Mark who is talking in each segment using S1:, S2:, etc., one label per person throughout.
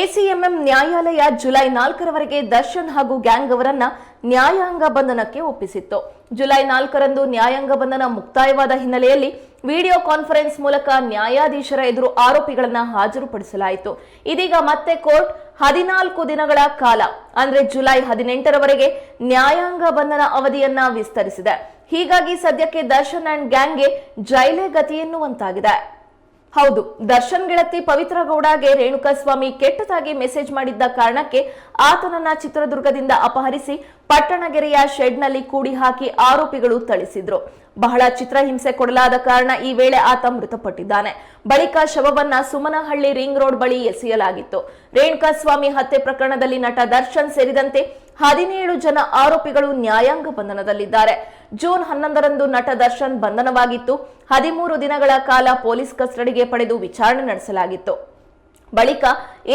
S1: ACMM ನ್ಯಾಯಾಲಯ July ನಾಲ್ಕರವರೆಗೆ Darshan ಹಾಗೂ gang ಅವರನ್ನ ನ್ಯಾಯಾಂಗ ಬಂಧನಕ್ಕೆ ಒಪ್ಪಿಸಿತ್ತು. ಜುಲೈ ನಾಲ್ಕರಂದು ನ್ಯಾಯಾಂಗ ಬಂಧನ ಮುಕ್ತಾಯವಾದ ಹಿನ್ನೆಲೆಯಲ್ಲಿ ವಿಡಿಯೋ ಕಾನ್ಫರೆನ್ಸ್ ಮೂಲಕ ನ್ಯಾಯಾಧೀಶರ ಎದುರು ಆರೋಪಿಗಳನ್ನು ಹಾಜರುಪಡಿಸಲಾಯಿತು. ಇದೀಗ ಮತ್ತೆ ಕೋರ್ಟ್ ಹದಿನಾಲ್ಕು ದಿನಗಳ ಕಾಲ, ಅಂದ್ರೆ ಜುಲೈ ಹದಿನೆಂಟರವರೆಗೆ ನ್ಯಾಯಾಂಗ ಬಂಧನ ಅವಧಿಯನ್ನ ವಿಸ್ತರಿಸಿದೆ. ಹೀಗಾಗಿ ಸದ್ಯಕ್ಕೆ ದರ್ಶನ್ ಅಂಡ್ ಗ್ಯಾಂಗ್ಗೆ ಜೈಲೇ ಗತಿ ಎನ್ನುವಂತಾಗಿದೆ. ಹೌದು ದರ್ಶನ್ ಗೆಳತಿ ಪವಿತ್ರ ಗೌಡಗೆ ರೇಣುಕಾಸ್ವಾಮಿ ಕೆಟ್ಟದಾಗಿ ಮೆಸೇಜ್ ಮಾಡಿದ್ದ ಕಾರಣಕ್ಕೆ ಆತನನ್ನ ಚಿತ್ರದುರ್ಗದಿಂದ ಅಪಹರಿಸಿ ಪಟ್ಟಣಗೆರೆಯ ಶೆಡ್ನಲ್ಲಿ ಕೂಡಿ ಹಾಕಿ ಆರೋಪಿಗಳು ಥಳಿಸಿದ್ರು. ಬಹಳ ಚಿತ್ರಹಿಂಸೆ ಕೊಡಲಾದ ಕಾರಣ ಈ ವೇಳೆ ಆತ ಮೃತಪಟ್ಟಿದ್ದಾನೆ. ಬಳಿಕ ಶವವನ್ನ ಸುಮನಹಳ್ಳಿ ರಿಂಗ್ ರೋಡ್ ಬಳಿ ಎಸೆಯಲಾಗಿತ್ತು. ರೇಣುಕಾಸ್ವಾಮಿ ಹತ್ಯೆ ಪ್ರಕರಣದಲ್ಲಿ ನಟ ದರ್ಶನ್ ಸೇರಿದಂತೆ ಹದಿನೇಳು ಜನ ಆರೋಪಿಗಳು ನ್ಯಾಯಾಂಗ ಬಂಧನದಲ್ಲಿದ್ದಾರೆ. ಜೂನ್ ಹನ್ನೊಂದರಂದು ನಟ ದರ್ಶನ್ ಬಂಧನವಾಗಿತ್ತು. ಹದಿಮೂರು ದಿನಗಳ ಕಾಲ ಪೊಲೀಸ್ ಕಸ್ಟಡಿಗೆ ಪಡೆದು ವಿಚಾರಣೆ ನಡೆಸಲಾಗಿತ್ತು. ಬಳಿಕ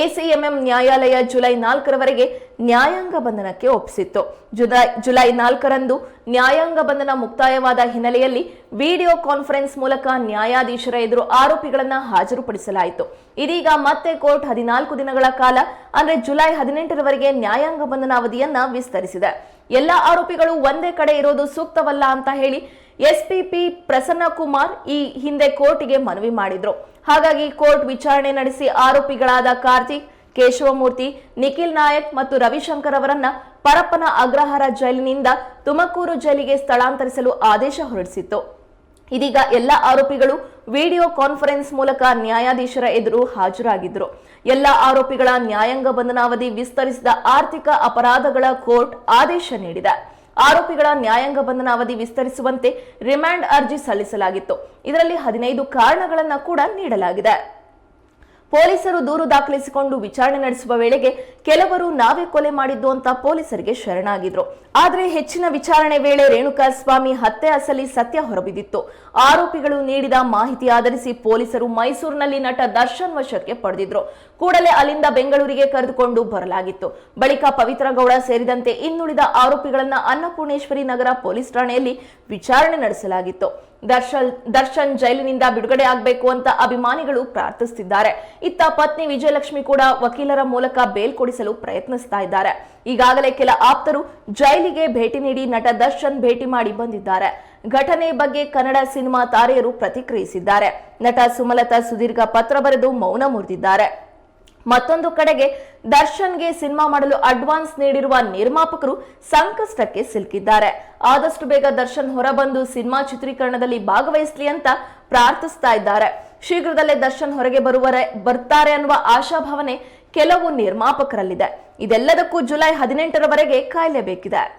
S1: ಎಸಿಎಂಎಂ ನ್ಯಾಯಾಲಯ ಜುಲೈ ನಾಲ್ಕರವರೆಗೆ ನ್ಯಾಯಾಂಗ ಬಂಧನಕ್ಕೆ ಒಪ್ಪಿಸಿತ್ತು. ಜುಲೈ ಜುಲೈ ನಾಲ್ಕರಂದು ನ್ಯಾಯಾಂಗ ಬಂಧನ ಮುಕ್ತಾಯವಾದ ಹಿನ್ನೆಲೆಯಲ್ಲಿ ವಿಡಿಯೋ ಕಾನ್ಫರೆನ್ಸ್ ಮೂಲಕ ನ್ಯಾಯಾಧೀಶರ ಎದುರು ಆರೋಪಿಗಳನ್ನು ಹಾಜರುಪಡಿಸಲಾಯಿತು. ಇದೀಗ ಮತ್ತೆ ಕೋರ್ಟ್ ಹದಿನಾಲ್ಕು ದಿನಗಳ ಕಾಲ, ಅಂದರೆ ಜುಲೈ ಹದಿನೆಂಟರವರೆಗೆ ನ್ಯಾಯಾಂಗ ಬಂಧನ ಅವಧಿಯನ್ನ ವಿಸ್ತರಿಸಿದೆ. ಎಲ್ಲ ಆರೋಪಿಗಳು ಒಂದೇ ಕಡೆ ಇರೋದು ಸೂಕ್ತವಲ್ಲ ಅಂತ ಹೇಳಿ ಎಸ್ಪಿಪಿ ಪ್ರಸನ್ನ ಕುಮಾರ್ ಈ ಹಿಂದೆ ಕೋರ್ಟಿಗೆ ಮನವಿ ಮಾಡಿದ್ರು. ಹಾಗಾಗಿ ಕೋರ್ಟ್ ವಿಚಾರಣೆ ನಡೆಸಿ ಆರೋಪಿಗಳಾದ ಕಾರ್ತಿಕ್, ಕೇಶವಮೂರ್ತಿ, ನಿಖಿಲ್ ನಾಯಕ್ ಮತ್ತು ರವಿಶಂಕರ್ ಅವರನ್ನ ಪರಪ್ಪನ ಅಗ್ರಹಾರ ಜೈಲಿನಿಂದ ತುಮಕೂರು ಜೈಲಿಗೆ ಸ್ಥಳಾಂತರಿಸಲು ಆದೇಶ ಹೊರಡಿಸಿತ್ತು. ಇದೀಗ ಎಲ್ಲ ಆರೋಪಿಗಳು ವಿಡಿಯೋ ಕಾನ್ಫರೆನ್ಸ್ ಮೂಲಕ ನ್ಯಾಯಾಧೀಶರ ಎದುರು ಹಾಜರಾಗಿದ್ದರು. ಎಲ್ಲ ಆರೋಪಿಗಳ ನ್ಯಾಯಾಂಗ ಬಂಧನಾವಧಿ ವಿಸ್ತರಿಸಿದ ಆರ್ಥಿಕ ಅಪರಾಧಗಳ ಕೋರ್ಟ್ ಆದೇಶ ನೀಡಿದೆ. ಆರೋಪಿಗಳ ನ್ಯಾಯಾಂಗ ಬಂಧನ ಅವಧಿ ವಿಸ್ತರಿಸುವಂತೆ ರಿಮ್ಯಾಂಡ್ ಅರ್ಜಿ ಸಲ್ಲಿಸಲಾಗಿತ್ತು. ಇದರಲ್ಲಿ ಹದಿನೈದು ಕಾರಣಗಳನ್ನು ಕೂಡ ನೀಡಲಾಗಿದೆ. ಪೊಲೀಸರು ದೂರು ದಾಖಲಿಸಿಕೊಂಡು ವಿಚಾರಣೆ ನಡೆಸುವ ವೇಳೆಗೆ ಕೆಲವರು ನಾವೇ ಕೊಲೆ ಮಾಡಿದ್ದು ಅಂತ ಪೊಲೀಸರಿಗೆ ಶರಣಾಗಿದ್ರು. ಆದರೆ ಹೆಚ್ಚಿನ ವಿಚಾರಣೆ ವೇಳೆ ರೇಣುಕಾಸ್ವಾಮಿ ಹತ್ಯೆ ಅಸಲಿ ಸತ್ಯ ಹೊರಬಿದ್ದಿತ್ತು. ಆರೋಪಿಗಳು ನೀಡಿದ ಮಾಹಿತಿ ಆಧರಿಸಿ ಪೊಲೀಸರು ಮೈಸೂರಿನಲ್ಲಿ ನಟ ದರ್ಶನ್ ವಶಕ್ಕೆ ಪಡೆದಿದ್ರು. ಕೂಡಲೇ ಅಲ್ಲಿಂದ ಬೆಂಗಳೂರಿಗೆ ಕರೆದುಕೊಂಡು ಬರಲಾಗಿತ್ತು. ಬಳಿಕ ಪವಿತ್ರ ಗೌಡ ಸೇರಿದಂತೆ ಇನ್ನುಳಿದ ಆರೋಪಿಗಳನ್ನ ಅನ್ನಪೂರ್ಣೇಶ್ವರಿ ನಗರ ಪೊಲೀಸ್ ಠಾಣೆಯಲ್ಲಿ ವಿಚಾರಣೆ ನಡೆಸಲಾಗಿತ್ತು. ದರ್ಶನ್ ದರ್ಶನ್ ಜೈಲಿನಿಂದ ಬಿಡುಗಡೆ ಆಗಬೇಕು ಅಂತ ಅಭಿಮಾನಿಗಳು ಪ್ರಾರ್ಥಿಸುತ್ತಿದ್ದಾರೆ ಇತ್ತ ಪತ್ನಿ ವಿಜಯಲಕ್ಷ್ಮಿ ಕೂಡ ವಕೀಲರ ಮೂಲಕ ಬೇಲ್ ಕೊಡಿಸಲು ಪ್ರಯತ್ನಿಸ್ತಾ ಇದ್ದಾರೆ. ಈಗಾಗಲೇ ಕೆಲ ಆಪ್ತರು ಜೈಲಿಗೆ ಭೇಟಿ ನೀಡಿ ನಟ ದರ್ಶನ್ ಭೇಟಿ ಮಾಡಿ ಬಂದಿದ್ದಾರೆ. ಘಟನೆ ಬಗ್ಗೆ ಕನ್ನಡ ಸಿನಿಮಾ ತಾರೆಯರು ಪ್ರತಿಕ್ರಿಯಿಸಿದ್ದಾರೆ. ನಟ ಸುಮಲತಾ ಸುದೀರ್ಘ ಪತ್ರ ಬರೆದು ಮೌನ ಮುರಿದಿದ್ದಾರೆ. ಮತ್ತೊಂದು ಕಡೆಗೆ ದರ್ಶನ್ಗೆ ಸಿನಿಮಾ ಮಾಡಲು ಅಡ್ವಾನ್ಸ್ ನೀಡಿರುವ ನಿರ್ಮಾಪಕರು ಸಂಕಷ್ಟಕ್ಕೆ ಸಿಲುಕಿದ್ದಾರೆ. ಆದಷ್ಟು ಬೇಗ ದರ್ಶನ್ ಹೊರಬಂದು ಸಿನಿಮಾ ಚಿತ್ರೀಕರಣದಲ್ಲಿ ಭಾಗವಹಿಸಲಿ ಅಂತ ಪ್ರಾರ್ಥಿಸ್ತಾ ಇದ್ದಾರೆ. ಶೀಘ್ರದಲ್ಲೇ ದರ್ಶನ್ ಹೊರಗೆ ಬರುವರೆ, ಬರ್ತಾರೆ ಅನ್ನುವ ಆಶಾಭಾವನೆ ಕೆಲವು ನಿರ್ಮಾಪಕರಲ್ಲಿದೆ. ಇದೆಲ್ಲದಕ್ಕೂ ಜುಲೈ ಹದಿನೆಂಟರವರೆಗೆ ಕಾಯಲೇಬೇಕಿದೆ.